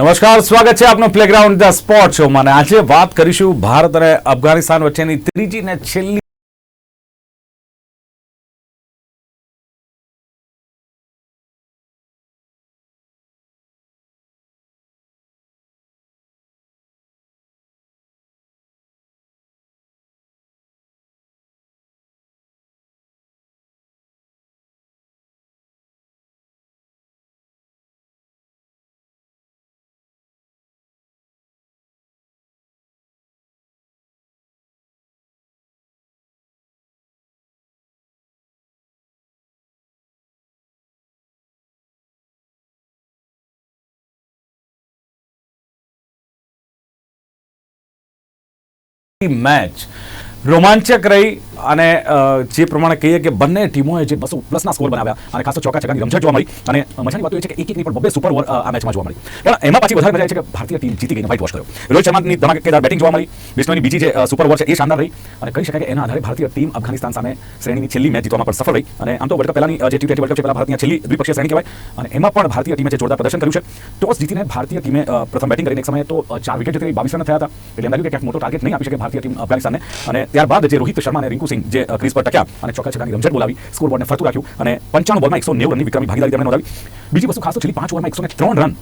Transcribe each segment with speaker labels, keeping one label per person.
Speaker 1: નમસ્કાર, સ્વાગત છે આપનું પ્લેગ્રાઉન્ડ ધ સ્પોર્ટ શોમાં અને આજે વાત કરીશું ભારત અને અફઘાનિસ્તાન વચ્ચેની ત્રીજી ને છેલ્લી મેચ રોમાંચક રહી અને જે પ્રમાણે કહીએ કે બંને ટીમોએ જે બસો પ્લસના સ્કોર બનાવ્યા અને ખાસ તો ચોકા ચકાની રમઝટ જોવા મળી અને મજાની વાત એ છે કે એક એકની પણ બબ્બે સુપર ઓવર આ મેચમાં જોવા મળી. પણ એમાં પાછી વધારે મજા છે કે ભારતીય ટીમ જીતી ગઈને વ્હાઇટ વોશ કર્યો. રોહિત શર્માની ધમાકેદાર બેટિંગ જોવા મળી. વિશ્વની બીજી જે સુપર ઓવર છે એ શાનદાર રહી અને કહી શકાય કે એના આધારે ભારતીય ટીમ અફઘાનિસ્તાન સામે શ્રેણીની છેલ્લી મેચ જીતવામાં પણ સફળ રહી અને આમ તો વર્લ્ડ કપ પહેલાની જે ટી ટ્વેન્ટી વર્લ્ડ કપ છે, પહેલા ભારતની છેલ્લી દ્વિપક્ષીય શ્રેણી કહેવાય. અને એમાં પણ ભારતીય ટીમે જે જોરદાર પ્રદર્શન કર્યું છે, ટોસ જીતીને ભારતીય ટીમે પ્રથમ બેટિંગ કરીને એક સમયે તો ચાર વિકેટ જતી બાવીસ રન થયા હતા. એટલે એમ લાગ્યું કે ક્યાંક મોટો ટાર્ગેટ નહીં આપી શકે ભારતીય ટીમ અફઘાનિસ્તાનને. અને ત્યારબાદ જે રોહિત શર્મા અને રિંકુ સિંહ, જે ક્રીઝ પર ટક્યા અને ચોકા છકાની રમઝટ બોલાવી સ્કોર ફરતું રાખ્યું અને પંચાણું બોલમાં એકસો નેવું રનની વિક્રમી ભાગીદારી તેમણે નોંધાવી. બીજી વસ્તુ ખાસ તો છેલ્લી પાંચ ઓવરમાં એકસો ત્રણ રન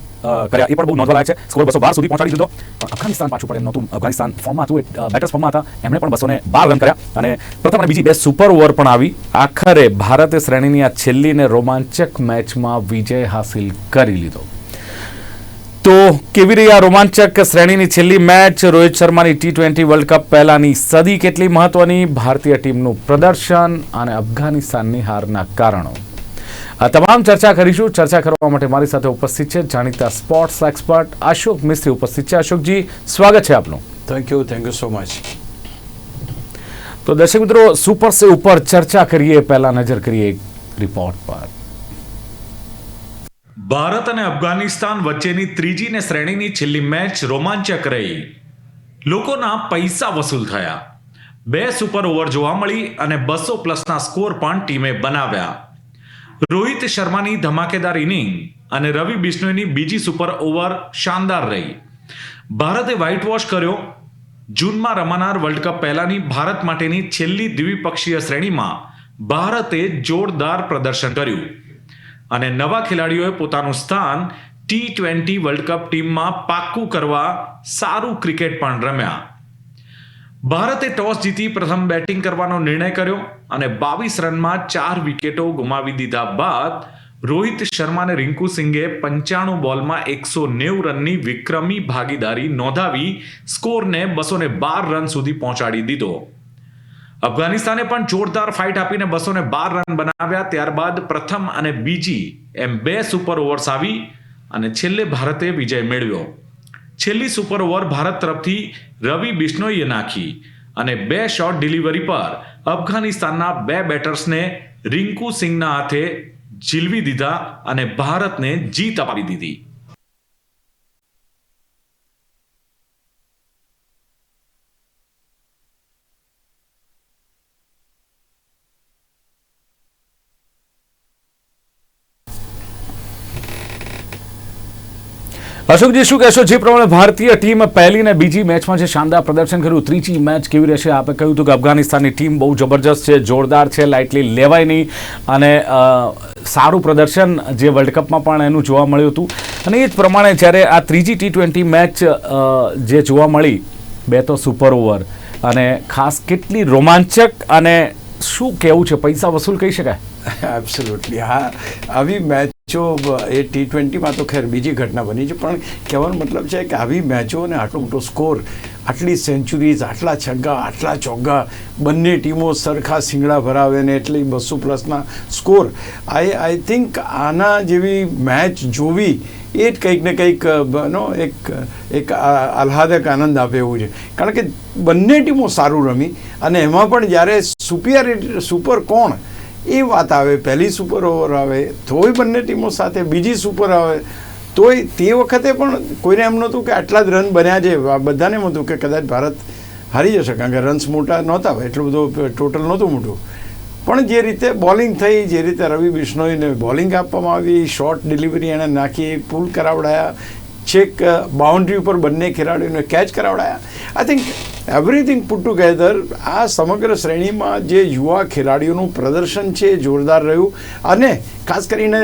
Speaker 1: કર્યા. એ પણ બહુ નોંધવાલાયક છે. સ્કોર બસો બાર સુધી પહોંચાડી દીધો. અફઘાનિસ્તાન પાછું પડે નહોતું. અફઘાનિસ્તાન ફોર્મમાં હતું બેટર્સ ફોર્મમાં હતા. એમણે પણ બસો બાર રન કર્યા. અને પ્રથમ અને બીજી બે સુપર ઓવર પણ આવી. આખરે ભારતે શ્રેણીની આ છેલ્લી ને રોમાંચક મેચમાં વિજય હાસિલ કરી લીધો. તો કેવી રહી આ રોમાંચક શ્રેણીની છેલ્લી મેચ? રોહિત શર્માની ટી ટ્વેન્ટી વર્લ્ડ કપ પહેલાની સદી કેટલી મહત્વની? ભારતીય ટીમનું પ્રદર્શન અને અફઘાનિસ્તાનની હારના કારણો. આ તમામ ચર્ચા કરીશું. ચર્ચા કરવા માટે મારી સાથે ઉપસ્થિત છે જાણીતા સ્પોર્ટ્સ એક્સપર્ટ અશોક મિસ્ત્રી. ઉપસ્થિત છે અશોકજી સ્વાગત છે આપનું.
Speaker 2: Thank you thank you so much
Speaker 1: તો દર્શક મિત્રો સુપર સે ઉપર ચર્ચા કરીએ. પહેલા નજર કરીએ એક રિપોર્ટ પર.
Speaker 3: ભારત અને અફઘાનિસ્તાન વચ્ચેની ત્રીજી ને શ્રેણીની છેલ્લી મેચ રોમાંચક રહી. લોકોના પૈસા વસૂલ થયા. બે સુપર ઓવર જોવા મળી અને બસો પ્લસના સ્કોર પણ ટીમે બનાવ્યા. રોહિત શર્માની ધમાકેદાર ઇનિંગ અને રવિ બિશ્નોઈની બીજી સુપર ઓવર શાનદાર રહી. ભારતે વ્હાઇટ વોશ કર્યો. જૂનમાં રમાનાર વર્લ્ડ કપ પહેલાની ભારત માટેની છેલ્લી દ્વિપક્ષીય શ્રેણીમાં ભારતે જોરદાર પ્રદર્શન કર્યું. અને નવા ખેલાડીઓએ પોતાનું સ્થાન ટી ટ્વેન્ટી વર્લ્ડ કપ ટીમમાં પાક્કું કરવા સારું ક્રિકેટ પણ રમ્યા. ભારતે ટોસ જીતી પ્રથમ બેટિંગ કરવાનો નિર્ણય કર્યો અને બાવીસ રનમાં ચાર વિકેટો ગુમાવી દીધા બાદ રોહિત શર્મા અને રિંકુ સિંઘે પંચાણું બોલમાં એકસો નેવું રનની વિક્રમી ભાગીદારી નોંધાવી સ્કોરને બસો બાર રન સુધી પહોંચાડી દીધો. અફઘાનિસ્તાને પણ જોરદાર ફાઇટ આપીને બસો ને બાર રન બનાવ્યા. ત્યારબાદ પ્રથમ અને બીજી એમ બે સુપર ઓવર્સ આવી અને છેલ્લે ભારતે વિજય મેળવ્યો. છેલ્લી સુપર ઓવર ભારત તરફથી રવિ બિશ્નોઈએ નાખી અને બે શોટ ડિલિવરી પર અફઘાનિસ્તાનના બે બેટર્સને રિંકુ સિંહના હાથે ઝીલવી દીધા અને ભારતને જીત અપાવી દીધી.
Speaker 1: અશોકજી, શું કહેશો? જે પ્રમાણે ભારતીય ટીમ પહેલી અને બીજી મેચમાં જે શાનદાર પ્રદર્શન કર્યું, ત્રીજી મેચ કેવી રહેશે? આપે કહ્યું હતું કે અફઘાનિસ્તાનની ટીમ બહુ જબરજસ્ત છે, જોરદાર છે લાઇટલી લેવાય નહીં. અને સારું પ્રદર્શન જે વર્લ્ડ કપમાં પણ એનું જોવા મળ્યું હતું. અને એ જ પ્રમાણે જ્યારે આ ત્રીજી ટી ટ્વેન્ટી મેચ જે જોવા મળી, બે તો સુપર ઓવર અને ખાસ કેટલી રોમાંચક અને શું કહેવું છે? પૈસા વસૂલ કહી શકાય?
Speaker 2: એબ્સોલ્યુટલી હા, આવી મેચો, એ ટી ટ્વેન્ટીમાં તો ખેર બીજી ઘટના બની છે, પણ કહેવાનો મતલબ છે કે આવી મેચો અને આટલો મોટો સ્કોર આટલી સેન્ચુરીઝ આટલા છગ્ગા, આટલા ચોગ્ગા, બંને ટીમો સરખા સિંગડા ભરાવે ને એટલી બસો પ્લસના સ્કોર આઈ આઈ થિંક આના જેવી મેચ જોવી એ જ કંઈક ને કંઈક, નો, એક એક આહ્લાદક આનંદ આપે એવું છે. કારણ કે બંને ટીમો સારું રમી અને એમાં પણ જ્યારે સુપિયર સુપર કોણ એ વાત આવે, પહેલી સુપર ઓવર આવે, તોય બંને ટીમો સાથે બીજી સુપર આવે, તોય તે વખતે પણ કોઈને એમ નહોતું કે આટલા જ રન બન્યા છે. બધાને એમ હતું કે કદાચ ભારત હારી જશે, કારણ કે રન્સ મોટા નહોતા, એટલું બધું ટોટલ નહોતું મોટું. પણ જે રીતે બોલિંગ થઈ, જે રીતે રવિ બિશ્નોઈને બોલિંગ આપવામાં આવી શોર્ટ ડિલિવરી એણે નાખી પુલ કરાવડાયા, છેક બાઉન્ડ્રી ઉપર બંને ખેલાડીઓને catch કરાવડાયા. I think everything put together આ સમગ્ર શ્રેણીમાં જે યુવા ખેલાડીઓનું પ્રદર્શન છે, જોરદાર રહ્યું. અને ખાસ કરીને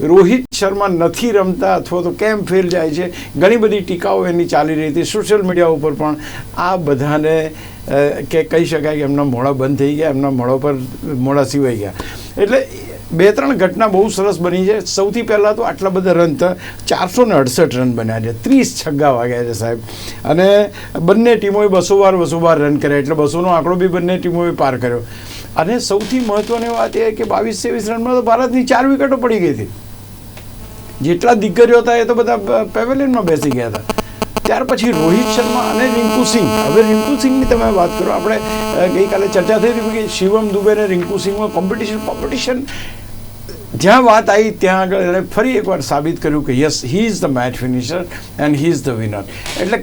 Speaker 2: રોહિત શર્મા નથી રમતા અથવા તો કેમ ફેલ જાય છે, ઘણી બધી ટીકાઓ એની ચાલી રહી હતી. સોશિયલ મીડિયા ઉપર પણ આ બધાને કે કહી શકાય કે એમના મોડા બંધ થઈ ગયા, એમના મોડા પર, મોડા સિવાઈ ગયા. એટલે બે ત્રણ ઘટના બહુ સરસ બની છે. સૌથી પહેલાં તો આટલા બધા રન ચારસો ને અડસઠ રન બન્યા છે. ત્રીસ છગ્ગા વાગ્યા છે સાહેબ. અને બંને ટીમોએ બસો વાર બસો વાર રન કર્યા. એટલે બસોનો આંકડો બી બંને ટીમોએ પાર કર્યો. અને સૌથી મહત્ત્વની વાત એ કે બાવીસ ત્રેવીસ રનમાં તો ભારતની ચાર વિકેટો પડી ગઈ હતી. જેટલા દિગ્ગજો હતા એ તો બધા પેવેલિયનમાં બેસી ગયા હતા. ત્યાર પછી રોહિત શર્મા અને રિંકુ સિંહ. હવે રિંકુ સિંહની તમે વાત કરો, આપણે ગઈકાલે ચર્ચા થઈ હતી કે શિવમ દુબે અને રિંકુ કોમ્પિટિશન કોમ્પિટિશન જ્યાં વાત આવી ત્યાં આગળ એણે ફરી એકવાર સાબિત કર્યું કે yes he is the match finisher and he is the winner એટલે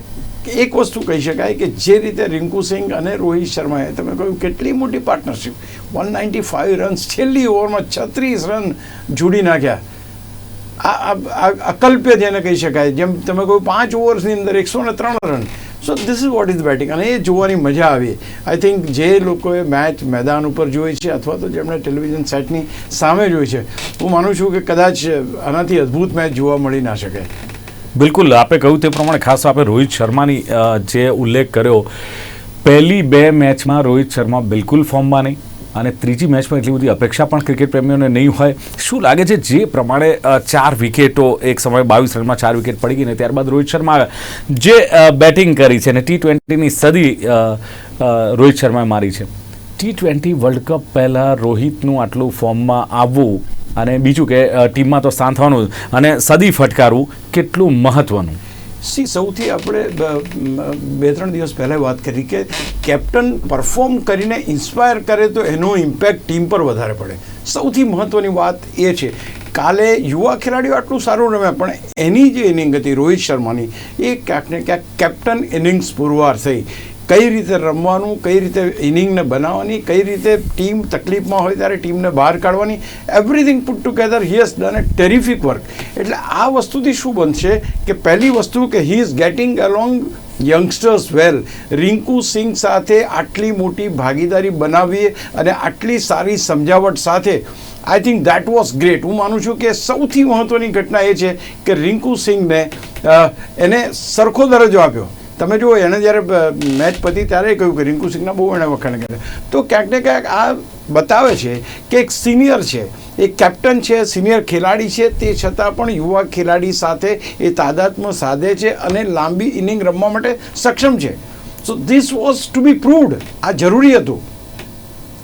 Speaker 2: એક વસ્તુ કહી શકાય કે જે રીતે રિંકુ સિંઘ અને રોહિત શર્માએ, તમે કહ્યું, કેટલી મોટી partnership one ninety five runs છેલ્લી ઓવરમાં છત્રીસ રન જોડી નાખ્યા. અકલ્પ્ય જેને કહી શકાય. જેમ તમે કહ્યું પાંચ ઓવર્સની અંદર એકસો ને ત્રણ run. So this is what is batting અને એ જોવાની મજા આવી. આઈ થિંક જે લોકોએ મેચ મેદાન ઉપર જોઈ છે અથવા તો જેમણે ટેલિવિઝન સેટની સામે જોઈ છે, હું માનું છું કે કદાચ આનાથી અદ્ભુત મેચ જોવા મળી ના શકે.
Speaker 1: બિલકુલ, આપે કહ્યું તે પ્રમાણે ખાસ આપણે રોહિત શર્માની જે ઉલ્લેખ કર્યો, પહેલી બે મેચમાં રોહિત શર્મા બિલકુલ ફોર્મમાં નહીં. અને ત્રીજી મેચમાં એટલી બધી અપેક્ષા પણ ક્રિકેટ પ્રેમીઓને નહીં હોય. શું લાગે છે જે પ્રમાણે ચાર વિકેટો એક સમયે બાવીસ રનમાં ચાર વિકેટ પડી ગઈ ને ત્યારબાદ રોહિત શર્મા જે બેટિંગ કરી છે અને ટી ટ્વેન્ટીની સદી રોહિત શર્માએ મારી છે. ટી ટ્વેન્ટી વર્લ્ડ કપ પહેલાં રોહિતનું આટલું ફોર્મમાં આવવું અને બીજું કે ટીમમાં તો સ્થાન થવાનું અને સદી ફટકારવું કેટલું મહત્વનું?
Speaker 2: સી, સૌથી આપણે બે, ત્રણ દિવસ પહેલાં વાત કરી કે કેપ્ટન પરફોર્મ કરીને ઇન્સ્પાયર કરે તો એનો ઇમ્પેક્ટ ટીમ પર વધારે પડે. સૌથી મહત્ત્વની વાત એ છે, કાલે યુવા ખેલાડીઓ આટલું સારું રમ્યા, પણ એની જે ઇનિંગ હતી રોહિત શર્માની, એ ક્યાંક ને ક્યાંક કેપ્ટન ઇનિંગ્સ પુરવાર થઈ. કઈ રીતે રમવાનું, કઈ રીતે ઇનિંગને બનાવવાની, કઈ રીતે ટીમ તકલીફમાં હોય ત્યારે ટીમને બહાર કાઢવાની everything put together he has done a terrific work એટલે આ વસ્તુથી શું બનશે કે પહેલી વસ્તુ કે he is getting along youngsters well Rinku Singh સાથે આટલી મોટી ભાગીદારી બનાવીએ અને આટલી સારી સમજાવટ સાથે I think that was great હું માનું છું કે સૌથી મહત્ત્વની ઘટના એ છે કે રિંકુ સિંહને એને સરખો દરજ્જો આપ્યો. તમે જુઓ, એને જ્યારે મેચ પતી ત્યારે કહ્યું કે રિંકુ સિંહના બહુ એણે વખાણ કર્યા. તો ક્યાંક ને ક્યાંક આ બતાવે છે કે એક સિનિયર છે, એક કેપ્ટન છે સિનિયર ખેલાડી છે, તે છતાં પણ યુવા ખેલાડી સાથે એ તાદાત્મ્ય સાધે છે અને લાંબી ઇનિંગ રમવા માટે સક્ષમ છે. So this was to be proved આ જરૂરી હતું.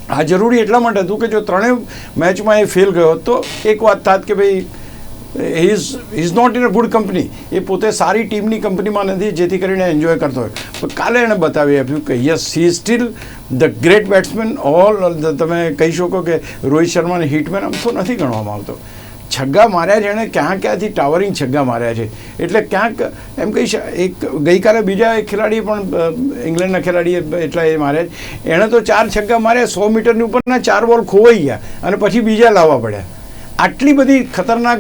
Speaker 2: આ જરૂરી એટલા માટે હતું કે જો ત્રણેય મેચમાં એ ફેલ ગયો, તો એક વાત થાત કે ભાઈ is is not in a good company એ પોતે સારી ટીમની કંપનીમાં નથી, જેથી કરીને એન્જોય કરતો હોય. પણ કાલે એણે બતાવી આપ્યું કે yes he still the great batsman all તમે કહી શકો કે, રોહિત શર્માને હિટમેન આમ તો નથી ગણવામાં આવતો. છગ્ગા માર્યા છે એણે, ક્યાં ક્યાંથી ટાવરિંગ છગ્ગા માર્યા છે. એટલે ક્યાંક, એમ કહી શક, એક ગઈકાલે બીજા એક ખેલાડીએ પણ ઇંગ્લેન્ડના ખેલાડીએ એટલા એ માર્યા છે. એણે તો ચાર છગ્ગા માર્યા, સો મીટરની ઉપરના ચાર બોલ ખોવાઈ ગયા અને પછી બીજા લાવવા પડ્યા. આટલી બધી ખતરનાક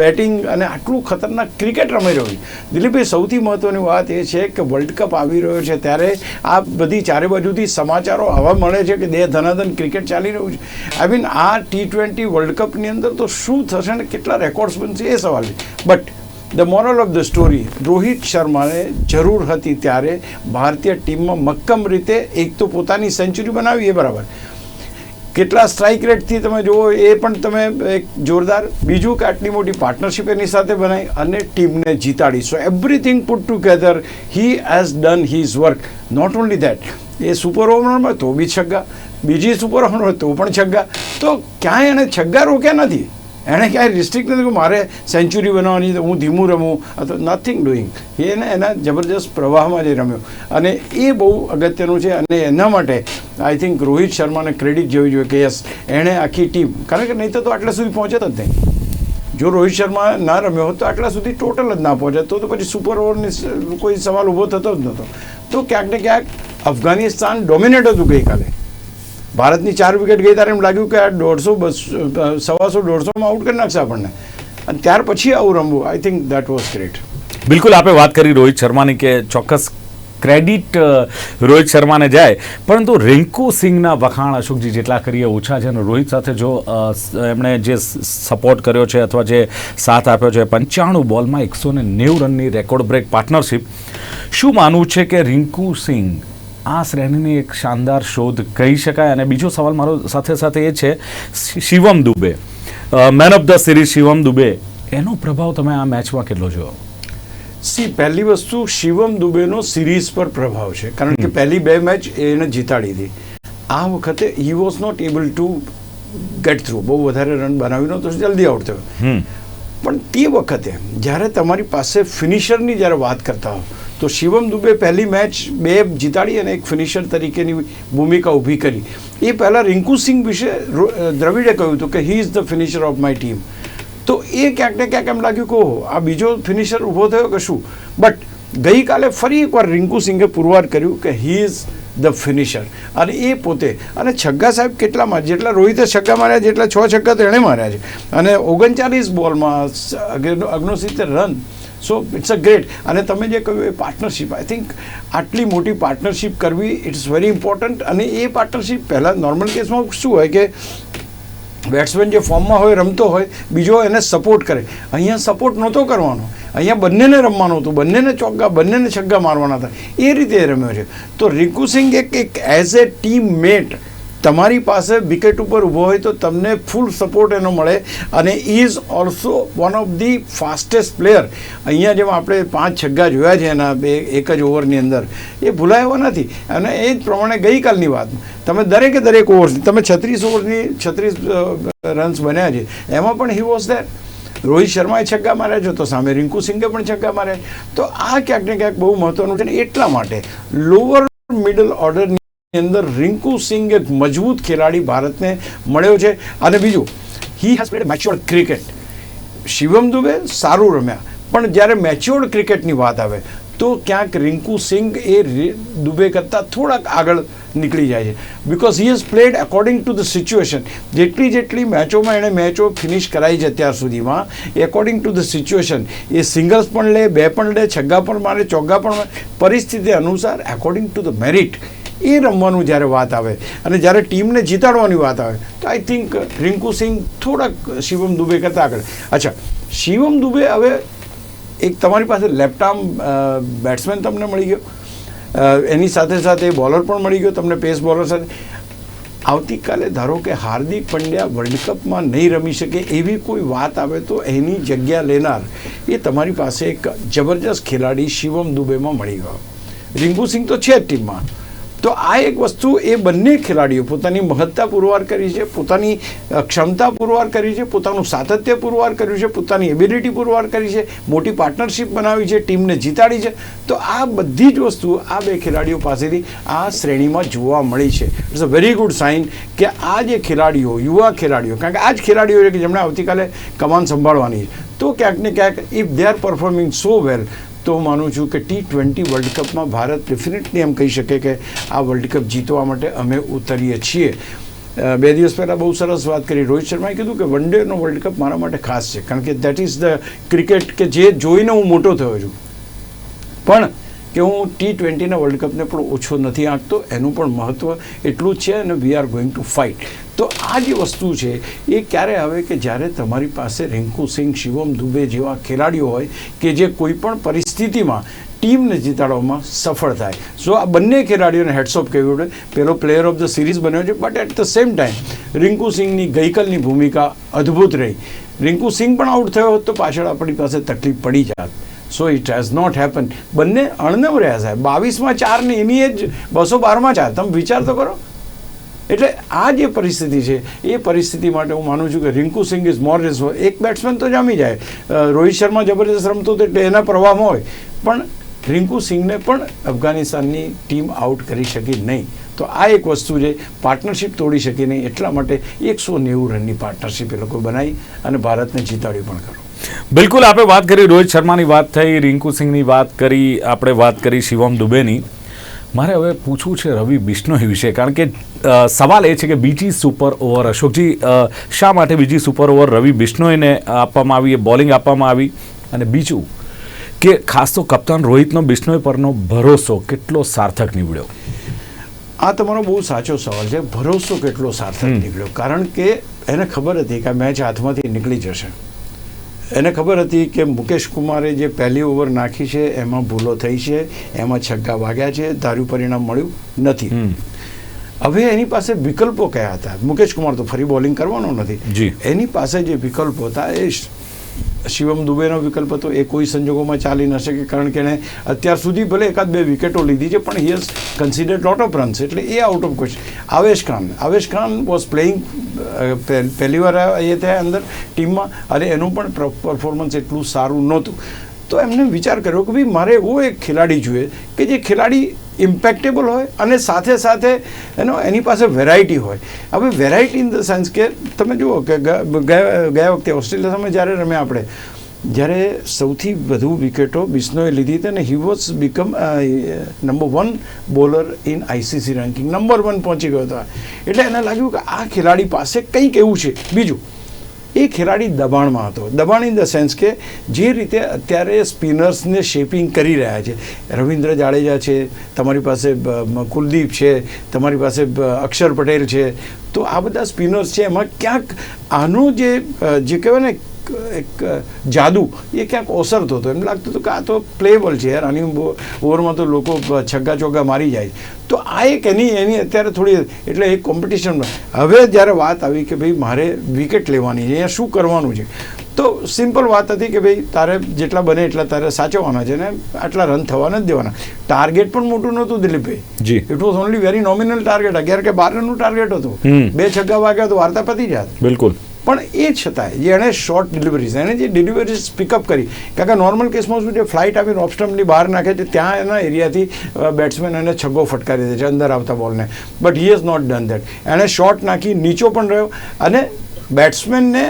Speaker 2: બેટિંગ અને આટલું ખતરનાક ક્રિકેટ રમી રહ્યું છે. દિલીપભાઈ, સૌથી મહત્ત્વની વાત એ છે કે વર્લ્ડ કપ આવી રહ્યો છે ત્યારે આ બધી ચારે બાજુથી સમાચારો આવા મળે છે કે દેહ ધનાધન ક્રિકેટ ચાલી રહ્યું છે. આઈ મીન આ ટી ટ્વેન્ટી વર્લ્ડ કપની અંદર તો શું થશે ને કેટલા રેકોર્ડ્સ બનશે એ સવાલ છે. But the moral of the story Rohit શર્માને જરૂર હતી ત્યારે ભારતીય ટીમમાં મક્કમ રીતે એક તો પોતાની સેન્ચુરી બનાવી, એ બરાબર. કેટલા સ્ટ્રાઇક રેટથી તમે જુઓ, એ પણ તમે એક જોરદાર. બીજું કે આટલી મોટી પાર્ટનરશિપ એની સાથે બનાવી અને ટીમને જીતાડી. So everything put together he has done his work not only that A super ઓવરમાં તો બી છગ્ગા. બીજી સુપર ઓવરમાં તો પણ છગ્ગા. તો ક્યાંય એણે છગ્ગા રોક્યા નથી. એણે ક્યાંય રિસ્ટ્રિક્ટ નથી કે મારે સેન્ચુરી બનાવવાની તો હું ધીમું રમું. અથવા નથિંગ ડુઈંગ એને એના જબરજસ્ત પ્રવાહમાં જ રમ્યો. અને એ બહુ અગત્યનું છે અને એના માટે આઈ થિંક રોહિત શર્માને ક્રેડિટ જોવી જોઈએ કે યસ એણે આખી ટીમ કારણ કે નહીં તો આટલા સુધી પહોંચે જ નહીં. જો રોહિત શર્મા ના રમ્યો હોત તો આટલા સુધી ટોટલ જ ના પહોંચે તો પછી સુપર ઓવરની કોઈ સવાલ ઊભો થતો જ નહોતો. તો ક્યાંક ને ક્યાંક અફઘાનિસ્તાન ડોમિનેટ હતું ગઈકાલે. ભારતની ચાર વિકેટ ગઈ ત્યારે એમ લાગ્યું કે આ દોઢસો, બસો સવાસો, દોઢસોમાં આઉટ કરી નાખશે આપણને. અને ત્યાર પછી આવું રમવું I think that was great
Speaker 1: બિલકુલ આપણે વાત કરી રોહિત શર્માની કે ચોક્કસ ક્રેડિટ રોહિત શર્માને જાય. પરંતુ રિંકુ સિંહના વખાણ અશોકજી જેટલા કરીએ ઓછા છે. અને રોહિત સાથે જો એમણે જે સપોર્ટ કર્યો છે અથવા જે સાથ આપ્યો છે, પંચાણું બોલમાં એકસો ને નેવું રનની રેકોર્ડ બ્રેક પાર્ટનરશિપ શું માનવું છે કે રિંકુ સિંહ આ શ્રેણીની એક શાનદાર શોધ કહી શકાય અને બીજો સવાલ મારો સાથે સાથે એ છે Shivam Dube. Man of the series Shivam Dube. એનો પ્રભાવ તમે આ મેચમાં કેટલો જોયો?
Speaker 2: સી પહેલી વસ્તુ શિવમ દુબેનો સિરીઝ પર પ્રભાવ છે કારણ કે પહેલી બે મેચ એને જીતાડી હતી. આ વખતે he was not able to get through બહુ વધારે રન બનાવી નહોતો જલ્દી આઉટ થયો.
Speaker 1: હમ.
Speaker 2: પણ તે વખતે જ્યારે તમારી પાસે ફિનિશરની જ્યારે વાત કરતા હો તો શિવમ દુબે પહેલી મેચ બે જીતાડી અને એક ફિનિશર તરીકેની ભૂમિકા ઊભી કરી. એ પહેલાં રિંકુ સિંઘ વિશે દ્રવિડે કહ્યું હતું કે he is the finisher of my team તો એ ક્યાંક ને ક્યાંક એમ લાગ્યું કે ઓહો, આ બીજો ફિનિશર ઊભો થયો કે શું? બટ ગઈકાલે ફરી એકવાર રિંકુ સિંઘે પુરવાર કર્યું કે હી ઇઝ ધ ફિનિશર અને એ પોતે, અને છગ્ગા સાહેબ કેટલા માર જેટલા રોહિતે છગ્ગા માર્યા, જેટલા છ છગ્ગા તો એણે માર્યા છે. અને ઓગણચાલીસ બોલમાં અગ્નો સિત્તેર run so it's a great અને તમે જે કહ્યું એ પાર્ટનરશિપ આઈ થિંક આટલી મોટી પાર્ટનરશિપ કરવી ઇટ્સ વેરી ઇમ્પોર્ટન્ટ અને એ પાર્ટનરશિપ પહેલાં નોર્મલ કેસમાં શું હોય કે બેટ્સમેન જે ફોર્મમાં હોય, રમતો હોય, બીજો એને સપોર્ટ કરે. અહીંયા સપોર્ટ નહોતો કરવાનો. અહીંયા બંનેને રમવાનું હતું. બંનેને ચોગ્ગા, બંનેને છગ્ગા મારવાના હતા. એ રીતે રમ્યો છે. તો રિકુ સિંહ એક એક એઝ એ ટીમ મેટ તમારી પાસે વિકેટ ઉપર ઊભો હોય તો તમને ફૂલ સપોર્ટ એનો મળે. અને is also one of the fastest player અહીંયા જેમ આપણે પાંચ છગ્ગા જોયા છે એના બે, એક જ ઓવરની અંદર, એ ભૂલાયો નથી. અને એ જ પ્રમાણે ગઈકાલની વાત. તમે દરેકે દરેક ઓવરની તમે છત્રીસ ઓવરની છત્રીસ રન્સ બન્યા છે. એમાં પણ હી વોઝ ધેર રોહિત શર્માએ છગ્ગા માર્યા છે, તો સામે રિંકુ સિંઘે પણ છગ્ગા માર્યા તો આ ક્યાંક ને ક્યાંક બહુ મહત્વનું છે ને એટલા માટે. લોઅર મિડલ ઓર્ડરની અંદર રિંકુ સિંઘ એક મજબૂત ખેલાડી ભારતને મળ્યો છે. અને બીજું he has played mature cricket Shivam Dube સારું રમ્યા. પણ જ્યારે મેચ્યોર્ડ ક્રિકેટની વાત આવે, તો ક્યાંક રિંકુ સિંઘ એ દુબે કરતાં થોડાક આગળ નીકળી જાય છે. Because he has played according to the situation જેટલી જેટલી મેચોમાં એણે મેચો ફિનિશ કરાઈ છે અત્યાર સુધીમાં એકોર્ડિંગ ટુ ધ સિચ્યુએશન એ સિંગલ્સ પણ લે, બે પણ લે, છગ્ગા પણ મારે, ચોગ્ગા પણ પરિસ્થિતિ અનુસાર એકોર્ડિંગ ટુ ધ મેરિટ એ રમવાનું જ્યારે વાત આવે, અને જ્યારે ટીમને જીતાડવાની વાત આવે, તો આઈ થિંક રિંકુ સિંહ થોડાક શિવમ દુબે કરતાં આગળ. અચ્છા, શિવમ દુબે હવે એક તમારી પાસે લેફ્ટ આર્મ બેટ્સમેન તમને મળી ગયો. એની સાથે સાથે બોલર પણ મળી ગયો, તમને પેસ બોલર સાથે. આવતીકાલે ધારો કે હાર્દિક પંડ્યા વર્લ્ડ કપમાં નહીં રમી શકે એવી કોઈ વાત આવે તો એની જગ્યા લેનાર એ તમારી પાસે એક જબરજસ્ત ખેલાડી શિવમ દુબેમાં મળી ગયો. રિંકુ સિંહ તો છે જ ટીમમાં. તો આ એક વસ્તુ એ બંને ખેલાડીઓ પોતાની મહત્તા પુરવાર કરી છે, પોતાની ક્ષમતા પુરવાર કરી છે, પોતાનું સાતત્ય પુરવાર કર્યું છે, પોતાની એબિલિટી પુરવાર કરી છે, મોટી પાર્ટનરશિપ બનાવી છે, ટીમને જીતાડી છે. તો આ બધી જ વસ્તુ આ બે ખેલાડીઓ પાસેથી આ શ્રેણીમાં જોવા મળી છે. It's a very good sign કે આ જે ખેલાડીઓ, યુવા ખેલાડીઓ, કારણ કે આ જ ખેલાડીઓ કે જેમણે આવતીકાલે કમાન સંભાળવાની છે. તો ક્યાંક ને ક્યાંક if they are performing so well તો હું માનું છું કે ટી ટ્વેન્ટી વર્લ્ડ કપમાં ભારત ડેફિનેટલી એમ કહી શકે કે આ વર્લ્ડ કપ જીતવા માટે અમે ઉતરીએ છીએ. બે દિવસ પહેલાં બહુ સરસ વાત કરી. રોહિત શર્માએ કીધું કે વન ડેનો વર્લ્ડ કપ મારા માટે ખાસ છે. કારણ કે દેટ ઇઝ ધ ક્રિકેટ કે જે જોઈને હું મોટો થયો છું. પણ કે હું ટી ટ્વેન્ટીના વર્લ્ડ કપને પણ ઓછો નથી આંકતો એનું પણ મહત્ત્વ એટલું જ છે અને we are going to fight તો આ જે વસ્તુ છે, એ ક્યારે આવે કે જ્યારે તમારી પાસે રિંકુ સિંહ શિવમ દુબે જેવા ખેલાડીઓ હોય કે જે કોઈ પણ પરિસ્થિતિમાં ટીમને જીતાડવામાં સફળ થાય. સો આ બંને ખેલાડીઓને હેડસોપ કહેવું પડે પહેલો પ્લેયર ઓફ ધ સિરીઝ બન્યો છે but at the same time Rinku સિંહની ગઈકાલની ભૂમિકા અદ્ભુત રહી. રિંકુ સિંહ પણ આઉટ થયો હોત તો પાછળ આપણી પાસે તકલીફ પડી જાત. So it has not happen બંને અણનમ રહ્યા સાહેબ. બાવીસમાં ચાર ને એની જ બસો બારમાં ચાર. તમે વિચાર તો કરો. એટલે આ જે પરિસ્થિતિ છે, એ પરિસ્થિતિ માટે હું માનું છું કે Rinku Singh is more race એક બેટ્સમેન તો જામી જાય. રોહિત શર્મા જબરદસ્ત રમતો હતો એટલે એના પ્રવાહમાં હોય. પણ રિંકુ સિંઘને પણ અફઘાનિસ્તાનની ટીમ આઉટ કરી શકી નહીં. તો આ એક વસ્તુ છે. પાર્ટનરશિપ તોડી શકી નહીં. એટલા માટે એકસો નેવું રનની પાર્ટનરશિપ એ લોકો બનાવી અને ભારતને જીતાડ્યું પણ ખરું.
Speaker 1: બિલકુલ આપણે વાત કરી રોહિત શર્માની વાત થઈ રિંકુ સિંહની વાત કરી આપણે વાત કરી શિવમ દુબેની. મારે હવે પૂછવું છે રવિ બિશ્નોઈ વિશે કારણ કે સવાલ એ છે કે બીજી સુપર ઓવર અશોકજી શા માટે બીજી સુપર ઓવર રવિ બિશ્નોઈને આપવામાં આવી એ બોલિંગ આપવામાં આવી? અને બીજું કે ખાસ તો કપ્તાન રોહિતનો બિશ્નોઈ પરનો ભરોસો કેટલો સાર્થક નીવડ્યો?
Speaker 2: આ તમારો બહુ સાચો સવાલ છે. ભરોસો કેટલો સાર્થક નીકળ્યો કારણ કે એને ખબર હતી કે મેચ હાથમાંથી નીકળી જશે. એને ખબર હતી કે મુકેશ કુમારે જે પહેલી ઓવર નાખી છે એમાં ભૂલો થઈ છે એમાં છગ્ગા વાગ્યા છે ધાર્યું પરિણામ મળ્યું નથી. હવે એની પાસે વિકલ્પો કયા હતા? મુકેશ કુમાર તો ફરી બોલિંગ કરવાનો નથી.
Speaker 1: જી.
Speaker 2: એની પાસે જે વિકલ્પો હતા એ શિવમ દુબેનો વિકલ્પ હતો એ કોઈ સંજોગોમાં ચાલી ન શકે, કારણ કે એણે અત્યાર સુધી ભલે એકાદ બે વિકેટો લીધી છે, પણ he has considered lot of runs એટલે એ out of question Avesh Khan Avesh Khan was playing પહેલી વાર એ થયા અંદર ટીમમાં અને એનું પણ પરફોર્મન્સ એટલું સારું નહોતું. તો એમને વિચાર કર્યો કે ભાઈ મારે એવો એક ખેલાડી જોઈએ કે જે ખેલાડી ઇમ્પેક્ટેબલ હોય અને સાથે સાથે એનો એની પાસે વેરાયટી હોય. હવે વેરાયટી ઇન ધ સેન્સ કે, તમે જુઓ કે ગયા વખતે ઓસ્ટ્રેલિયા સામે જ્યારે રમ્યા આપણે, જ્યારે સૌથી વધુ વિકેટો બિસ્નોએ લીધી હતી અને he was become number one bowler in ICC ranking number one પહોંચી ગયો હતો. એટલે એને લાગ્યું કે આ ખેલાડી પાસે કંઈક એવું છે. બીજું એ ખેલાડી દબાણમાં હતો. દબાણ ઇન ધ સેન્સ કે જે રીતે અત્યારે સ્પિનર્સને શેપિંગ કરી રહ્યા છે. રવિન્દ્ર જાડેજા છે, તમારી પાસે કુલદીપ છે, તમારી પાસે અક્ષર પટેલ છે. તો આ બધા સ્પિનર્સ છે, એમાં ક્યાંક આનું જે જે કહેવાય ને એક- જાદુ. એ ક્યાંક ઓસરતો હતો. એમ લાગતું હતું કે આ તો પ્લેબલ છે યાર. આની ઓવરમાં તો લોકો છગ્ગા ચોગ્ગા મારી જાય. તો આ એક એની એની અત્યારે થોડી એટલે એક કોમ્પિટિશન હવે જ્યારે વાત આવી કે ભાઈ મારે વિકેટ લેવાની છે અહીંયા શું કરવાનું છે? તો સિમ્પલ વાત હતી કે ભાઈ તારે જેટલા બને એટલા તારે સાચવવાના છે ને આટલા રન થવા નથી દેવાના. ટાર્ગેટ પણ મોટું નહોતું દિલીપભાઈ
Speaker 1: ji.
Speaker 2: It was only very nominal target અગિયાર કે બાર રનનું ટાર્ગેટ હતું. બે છગ્ગા વાગ્યા તો વાર્તા પતી જાત
Speaker 1: બિલકુલ.
Speaker 2: પણ એ છતાંય, જે એણે શોર્ટ ડિલિવરીઝ એણે જે ડિલિવરીઝ પિકઅપ કરી કારણ કે નોર્મલ કેસમાં શું છે ફ્લાઇટ આવીને ઓફ સ્ટમ્પની બહાર નાખે છે ત્યાં એના એરિયાથી બેટ્સમેન એને છગ્ગો ફટકારી દે છે, અંદર આવતા બોલને but he has not done that એણે શોર્ટ નાખી, નીચો પણ રહ્યો, અને બેટ્સમેનને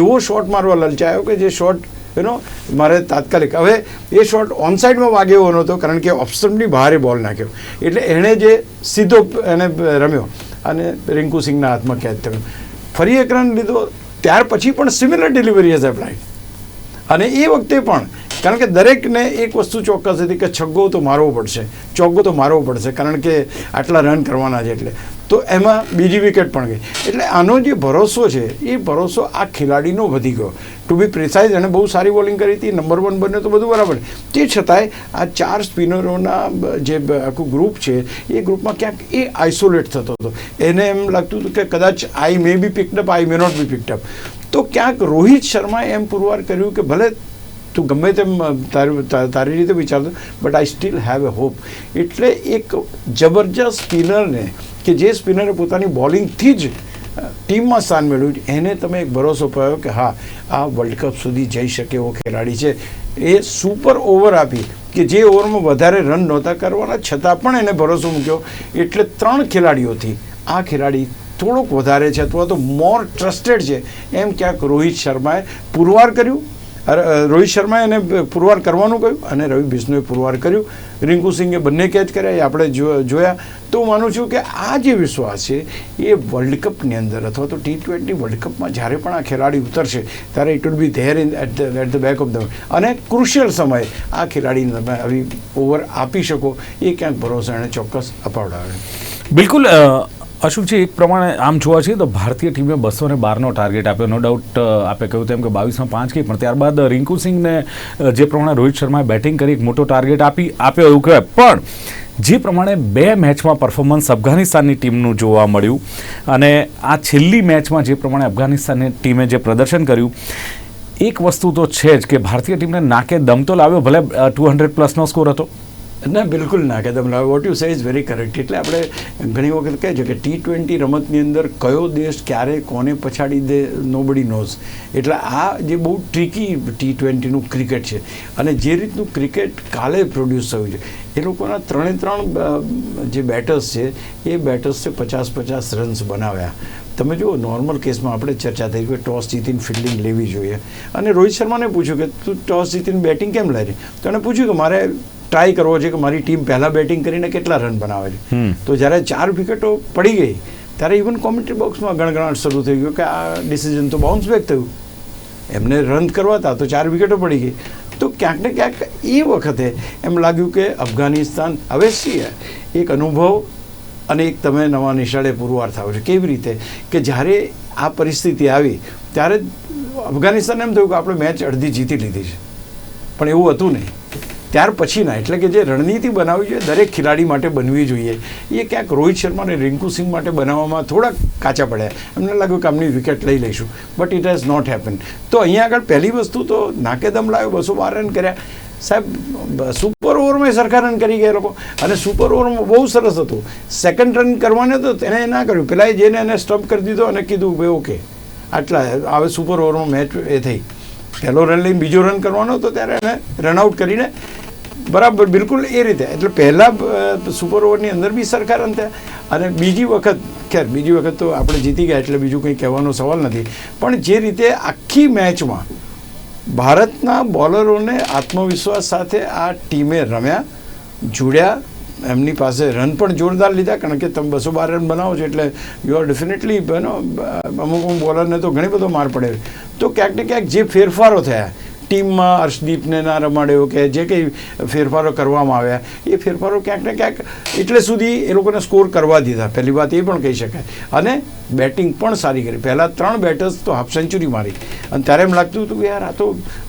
Speaker 2: એવો શોટ મારવા લલચાયો કે જે શોટ એનો મારે તાત્કાલિક, હવે એ શોટ ઓન સાઇડમાં વાગે એવો નહોતો, કારણ કે ઓફ સ્ટમ્પની બહારે બોલ નાખ્યો. એટલે એણે જે સીધો, એને રમ્યો, અને રિંકુ સિંહના હાથમાં કેદ થયો ફરી એક રન લીધો, ત્યાર પછી પણ સિમિલર ડિલિવરી એઝ એપ્લાઇડ અને એ વખતે પણ કારણ કે દરેકને એક વસ્તુ ચોક્કસ હતી કે છગ્ગો તો મારવો પડશે, ચોગ્ગો તો મારવો પડશે, કારણ કે આટલા રન કરવાના છે એટલે. તો એમાં બીજી વિકેટ પણ ગઈ. એટલે આનો જે ભરોસો છે, એ ભરોસો આ ખેલાડીનો વધી ગયો. ટુ બી પ્રિસાઇઝ એણે બહુ સારી બોલિંગ કરી હતી નંબર વન બન્યો તો બધું બરાબર. તે છતાંય આ ચાર સ્પિનરોના જે આખું ગ્રુપ છે, એ ગ્રુપમાં ક્યાંક એ આઇસોલેટ થતો હતો. એને એમ લાગતું હતું કે કદાચ આઈ મે બી પિકડઅપ આઈ મે નોટ બી પિકડઅપ તો ક્યાંક રોહિત શર્માએ એમ પુરવાર કર્યું કે ભલે તું ગમે તેમ તારી રીતે વિચારતો but I still have a hope એટલે એક જબરજસ્ત સ્પિનરને કે જે સ્પિનરે પોતાની બોલિંગથી જ ટીમમાં સ્થાન મેળવ્યું એને તમે એક ભરોસો પાયો કે હા આ વર્લ્ડ કપ સુધી જઈ શકે એવો ખેલાડી છે. એ સુપર ઓવર આપી કે જે ઓવરમાં વધારે રન નહોતા કરવાના છતાં પણ એને ભરોસો મૂક્યો. એટલે ત્રણ ખેલાડીઓથી આ ખેલાડી થોડોક વધારે છે અથવા તો મોર ટ્રસ્ટેડ છે. એમ ક્યાંક રોહિત શર્માએ પુરવાર કર્યું અ, રોહિત શર્માએ એને પુરવાર કરવાનું કહ્યું અને રવિ બિશ્નોએ પુરવાર કર્યું. રિંકુ સિંઘે બંને કેચ કર્યા, એ આપણે જોયા. તો હું માનું છું કે આ જે વિશ્વાસ છે, એ વર્લ્ડ કપની અંદર અથવા તો ટી ટ્વેન્ટી વર્લ્ડ કપમાં જ્યારે પણ આ ખેલાડી ઉતરશે, ત્યારે it will be there in at the at the back of the અને ક્રુશિયલ સમયે આ ખેલાડીને તમે આવી ઓવર આપી શકો, એ ક્યાંક ભરોસો એણે ચોક્કસ અપાવડાવે.
Speaker 1: બિલકુલ અશોકજી એક પ્રમાણે આમ જોવા જઈએ તો ભારતીય ટીમે બસો ને બારનો ટાર્ગેટ આપ્યો. નો ડાઉટ આપે કહ્યું તેમ કે બાવીસમાં પાંચ ગઈ, પણ ત્યારબાદ રિંકુ સિંહને જે પ્રમાણે રોહિત શર્માએ બેટિંગ કરી, એક મોટો ટાર્ગેટ આપી, આપ્યો એવું કહેવાય. પણ જે પ્રમાણે બે મેચમાં પરફોર્મન્સ અફઘાનિસ્તાનની ટીમનું જોવા મળ્યું અને આ છેલ્લી મેચમાં જે પ્રમાણે અફઘાનિસ્તાનની ટીમે જે પ્રદર્શન કર્યું, એક વસ્તુ તો છે જ કે ભારતીય ટીમને નાકે દમ તો લાવ્યો, ભલે ટુ હંડ્રેડ પ્લસનો સ્કોર હતો.
Speaker 2: ના, બિલકુલ ના, કે તમે what you say is very correct એટલે આપણે ઘણી વખત કહે છે કે ટી ટ્વેન્ટી રમતની અંદર કયો દેશ ક્યારે કોને પછાડી દે નોબડી નોઝ એટલે આ જે બહુ ટ્રીકી ટી ટ્વેન્ટીનું ક્રિકેટ છે. અને જે રીતનું ક્રિકેટ કાલે પ્રોડ્યુસ થયું છે. એ લોકોના ત્રણે ત્રણ જે બેટર્સ છે, એ બેટર્સે પચાસ પચાસ રન્સ બનાવ્યા. તમે જુઓ નોર્મલ કેસમાં આપણે ચર્ચા થઈ કે ટોસ જીતીને ફિલ્ડિંગ લેવી જોઈએ. અને રોહિત શર્માને પૂછ્યું કે તું ટોસ જીતીને બેટિંગ કેમ લે છે તો એણે પૂછ્યું કે મારે ટ્રાય કરવો છે કે મારી ટીમ પહેલાં બેટિંગ કરીને કેટલા રન બનાવે છે. તો જ્યારે ચાર વિકેટો પડી ગઈ ત્યારે ઇવન કોમેન્ટ્રી બોક્સમાં ગણગણાટ શરૂ થઈ ગયો કે આ ડિસિઝન તો બાઉન્સ બેક થયું. એમને રન કરવા હતા તો ચાર વિકેટો પડી ગઈ. તો ક્યાંક ને ક્યાંક એ વખતે એમ લાગ્યું કે અફઘાનિસ્તાન હવે છીએ એક અનુભવ અને એક તમે નવા નિશાળે પુરવાર થાવ છો. કેવી રીતે? કે જ્યારે આ પરિસ્થિતિ આવી ત્યારે અફઘાનિસ્તાન એમ થયું કે આપણે મેચ અડધી જીતી લીધી છે. પણ એવું હતું નહીં. ત્યાર પછીના, એટલે કે જે રણનીતિ બનાવવી જોઈએ દરેક ખેલાડી માટે બનવી જોઈએ. એ ક્યાંક રોહિત શર્મા અને રિંકુ સિંહ માટે બનાવવામાં થોડાક કાચા પડ્યા. એમને લાગ્યું કે આમની વિકેટ લઈ લઈશું but it has not happen તો અહીંયા આગળ પહેલી વસ્તુ તો નાકેદમ લાવ્યો બસો બાર રન કર્યા. સાહેબ સુપર ઓવરમાં સરખા રન કરી ગયા લોકો. અને સુપર ઓવરમાં બહુ સરસ હતું. સેકન્ડ રન કરવાને તો એને ના કર્યું. પેલા જેને એને સ્ટમ્પ કરી દીધો અને કીધું ભાઈ ઓકે આટલા, હવે સુપર ઓવરમાં મેચ એ થઈ. પહેલો રન લઈને બીજો રન કરવાનો હતો, ત્યારે એને રનઆઉટ કરીને બરાબર, બિલકુલ એ રીતે. એટલે પહેલાં સુપર ઓવરની અંદર બી સરકાર અંતે, અને બીજી વખત, ખેર, બીજી વખત તો આપણે જીતી ગયા એટલે બીજું કંઈ કહેવાનો સવાલ નથી. પણ જે રીતે આખી મેચમાં ભારતના બોલરોને આત્મવિશ્વાસ સાથે આ ટીમે રમ્યા, જોડ્યા, એમની પાસે રન પણ જોરદાર લીધા, કારણ કે તમે બસો બાર રન બનાવો છો એટલે યુ આર ડેફિનેટલી અમુક અમુક બોલરને તો ઘણી બધો માર પડે. તો ક્યાંક ને ક્યાંક જે ફેરફારો થયા ટીમમાં હર્ષદીપને ના રમાડ્યો કે જે કંઈ ફેરફારો કરવામાં આવ્યા, એ ફેરફારો ક્યાંક ને ક્યાંક એટલે સુધી એ લોકોને સ્કોર કરવા દીધા. પહેલી વાત એ પણ કહી શકાય. અને બેટિંગ પણ સારી કરી. પહેલાં ત્રણ બેટર્સ તો હાફ સેન્ચુરી મારી. અને ત્યારે એમ લાગતું હતું કે યાર, આ તો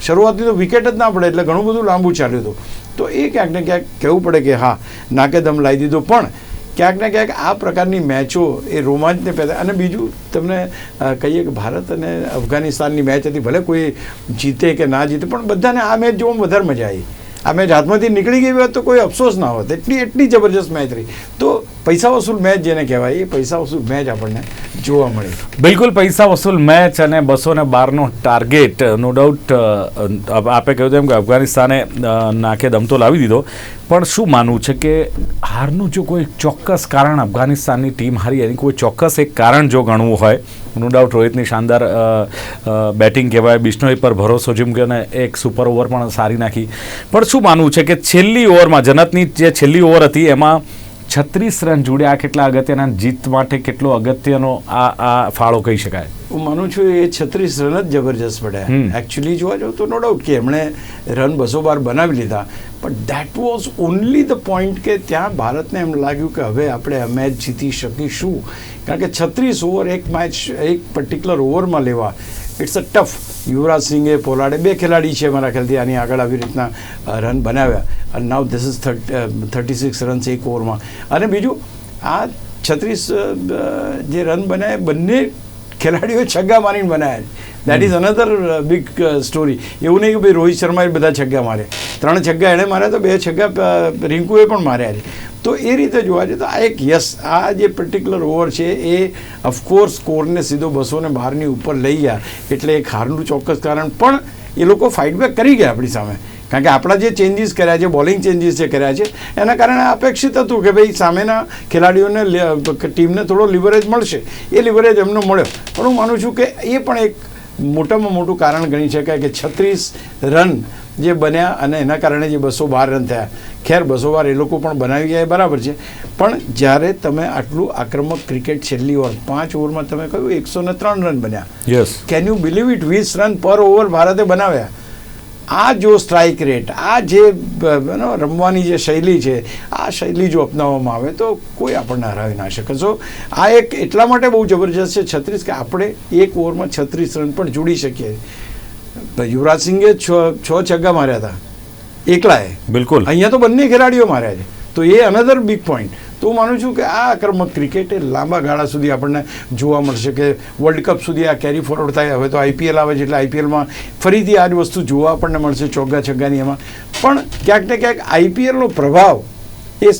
Speaker 2: શરૂઆતથી તો વિકેટ જ ના પડે, એટલે ઘણું બધું લાંબુ ચાલ્યું હતું. તો એ ક્યાંક ને ક્યાંક કહેવું પડે કે હા નાકે દમ લાવી દીધો. પણ ક્યાંક ને ક્યાંક આ પ્રકારની મેચો એ રોમાંચને પેદા અને બીજું તમને કહીએ કે ભારત અને અફઘાનિસ્તાનની મેચ હતી, ભલે કોઈ જીતે કે ના જીતે, પણ બધાને આ મેચ જોવામાં વધારે મજા આવી. આ મેચ હાથમાંથી નીકળી ગઈ હોત તો કોઈ અફસોસ ના હોત. એટલી એટલી જબરજસ્ત મેચ રહી. તો પૈસા વસૂલ મેચ જેને કહેવાય, એ પૈસા વસૂલ મેચ આપણને જોવા મળી.
Speaker 1: બિલકુલ, પૈસા વસૂલ મેચ અને બસો ને બારનો ટાર્ગેટ નો ડાઉટ આપે કહ્યું તેમ કે અફઘાનિસ્તાને નાખે નાકે દમ લાવી દીધો. પણ શું માનવું છે કે હારનું જો કોઈ ચોક્કસ કારણ અફઘાનિસ્તાનની ટીમ હારી, એની કોઈ ચોક્કસ એક કારણ જો ગણવું હોય નો ડાઉટ રોહિતની શાનદાર બેટિંગ કહેવાય, બિશ્નોઈ પર ભરોસો, જેમ કે એક સુપર ઓવર પણ સારી નાખી. પણ શું માનવું છે કે છેલ્લી ઓવરમાં જનતની જે છેલ્લી ઓવર હતી, એમાં છત્રીસ રન જોડ્યા કેટલા અગત્યના જીત માટે કેટલો અગત્યનો આ આ ફાળો કહી શકાય?
Speaker 2: હું માનું છું એ છત્રીસ રન જ જબરજસ્ત. પડ્યા. એકચ્યુઅલી જોવા જાવ તો નો ડાઉટ કે એમણે રન બસો બાર બનાવી લીધા. પણ that was only the point કે ત્યાં ભારતને એમ લાગ્યું કે હવે આપણે આ મેચ જીતી શકીશું. કારણ કે છત્રીસ ઓવર એક મેચ એક પર્ટિક્યુલર ઓવરમાં લેવા. ઇટ્સ અ ટફ યુવરાજ સિંઘે પોલાડે. બે ખેલાડી છે મારા ખ્યાલથી આની આગળ આવી રીતના રન બનાવ્યા. અને now this is thirty six runs એક ઓવરમાં. અને બીજું આ છત્રીસ જે રન બનાવ્યા બંને ખેલાડીઓ છગ્ગા મારીને બનાવ્યા that is another big story એવું નહીં કે ભાઈ રોહિત શર્માએ બધા છગ્ગા માર્યા. ત્રણ છગ્ગા એણે માર્યા તો બે છગ્ગા રિંકુએ પણ માર્યા છે. તો એ રીતે જોવા જઈએ તો આ એક યસ આ જે પર્ટિક્યુલર ઓવર છે એ ઓફકોર્સ સ્કોરને સીધો બસો ને બારની ઉપર લઈ ગયા. એટલે એક હારનું ચોક્કસ કારણ. પણ એ લોકો ફાઇટબેક કરી ગયા આપણી સામે. કારણ કે આપણા જે ચેન્જીસ કર્યા છે બોલિંગ ચેન્જીસ જે કર્યા છે, એના કારણે અપેક્ષિત હતું કે ભાઈ સામેના ખેલાડીઓને ટીમને થોડો લિવરેજ મળશે. એ લિવરેજ એમનો મળ્યો. પણ હું માનું છું કે એ પણ એક મોટામાં મોટું કારણ ગણી શકાય કે છત્રીસ રન જે બન્યા અને એના કારણે જે બસો બાર રન થયા. ખેર બસો બાર એ લોકો પણ બનાવી ગયા બરાબર છે. પણ જ્યારે તમે આટલું આક્રમક ક્રિકેટ છેલ્લી ઓવર પાંચ ઓવરમાં તમે કહ્યું એકસો ને ત્રણ રન બન્યા.
Speaker 1: Yes
Speaker 2: can you believe it વીસ રન પર ઓવર ભારતે બનાવ્યા. આ જો સ્ટ્રાઇક રેટ આ જે રમવાની જે શૈલી છે આ શૈલી જો અપનાવવામાં આવે તો કોઈ આપણને હરાવી ના શકે. સો આ એક એટલા માટે બહુ જબરજસ્ત છે છત્રીસ કે આપણે એક ઓવરમાં છત્રીસ રન પણ જોડી શકીએ. યુવરાજ સિંઘે છ છ છગ્ગા માર્યા હતા. એકલાએ.
Speaker 1: બિલકુલ.
Speaker 2: અહીંયા તો બંને ખેલાડીઓ માર્યા છે. તો એ અનધર બિગ પોઈન્ટ તો હું માનું છું કે આ આક્રમક ક્રિકેટ એ લાંબા ગાળા સુધી આપણને જોવા મળશે કે વર્લ્ડ કપ સુધી આ કેરી ફોરવર્ડ થાય. હવે તો આઈપીએલ આવે છે એટલે આઈપીએલમાં ફરીથી આ જ વસ્તુ જોવા આપણને મળશે ચોગ્ગા છગ્ગાની એમાં. પણ ક્યાંક ને ક્યાંક આઈપીએલનો પ્રભાવ એ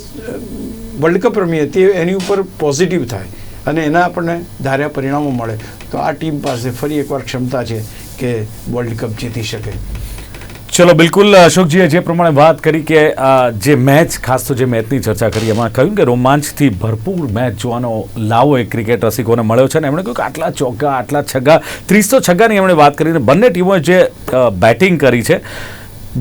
Speaker 2: વર્લ્ડ કપ રમીએ તે એની ઉપર પોઝિટિવ થાય અને એના આપણને ધાર્યા પરિણામો મળે. તો આ ટીમ પાસે ફરી એકવાર ક્ષમતા છે કે વર્લ્ડ કપ જીતી શકે.
Speaker 1: ચલો, બિલકુલ, અશોકજીએ જે પ્રમાણે વાત કરી કે જે મેચ, ખાસ તો જે મેચની ચર્ચા કરી, એમાં કહ્યું કે રોમાંચથી ભરપૂર મેચ જોવાનો લાવો એ ક્રિકેટ રસિકોને મળ્યો છે અને એમણે કહ્યું કે આટલા ચોગ્ગા, આટલા છગ્ગા, ત્રીસો છગ્ગાની એમણે વાત કરીને બંને ટીમોએ જે બેટિંગ કરી છે,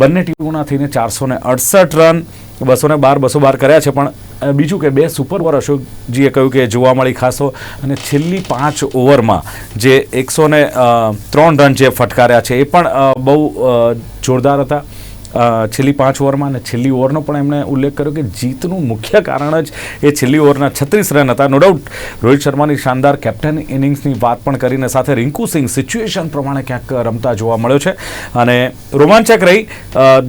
Speaker 1: બંને ટીમોના થઈને ચારસો અડસઠ રન બસો બાર બસો બાર કર્યા છે, પણ બીજું કે બે સુપર ઓવર અશોકજીએ કહ્યું કે જોવા મળી ખાસો. અને છેલ્લી પાંચ ઓવરમાં જે એકસો ત્રણ રન જે ફટકાર્યા છે, એ પણ બહુ જોરદાર હતા. છેલ્લી પાંચ ઓવરમાં અને છેલ્લી ઓવરનો પણ એમણે ઉલ્લેખ કર્યો કે જીતનું મુખ્ય કારણ જ એ છેલ્લી ઓવરના છત્રીસ રન હતા. નો ડાઉટ રોહિત શર્માની શાનદાર કેપ્ટન ઇનિંગ્સની વાત પણ કરીને સાથે રિંકુ સિંહ સિચ્યુએશન પ્રમાણે ક્યાંક રમતા જોવા મળ્યો છે. અને રોમાંચક રહી.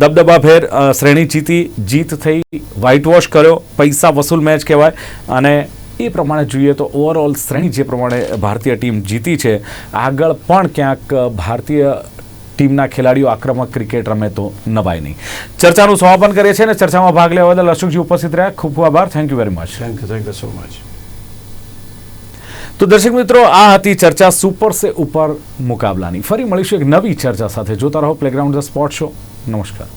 Speaker 1: દબદબાભેર શ્રેણી જીતી, જીત થઈ વ્હાઇટ વોશ કર્યો. પૈસા વસૂલ મેચ કહેવાય. અને એ પ્રમાણે જોઈએ તો ઓવરઓલ શ્રેણી જે પ્રમાણે ભારતીય ટીમ જીતી છે, આગળ પણ ક્યાંક ભારતીય ટીમના ખેલાડીઓ આક્રમક ક્રિકેટ રમે તો નવાય નહીં. ચર્ચાનું સમાપન કરીએ છીએ અને ચર્ચામાં ભાગ લેવા બદલ અશોકજી ઉપસ્થિત રહ્યા. ખૂબ ખૂબ આભાર. Thank you very much
Speaker 2: thank you thank you so much
Speaker 1: તો દર્શક મિત્રો આ હતી ચર્ચા સુપર સે ઉપર મુકાબલાની. ફરી મળીશું એક નવી ચર્ચા સાથે. જોતા રહો પ્લેગ્રાઉન્ડ ધ સ્પોર્ટ શો નમસ્કાર.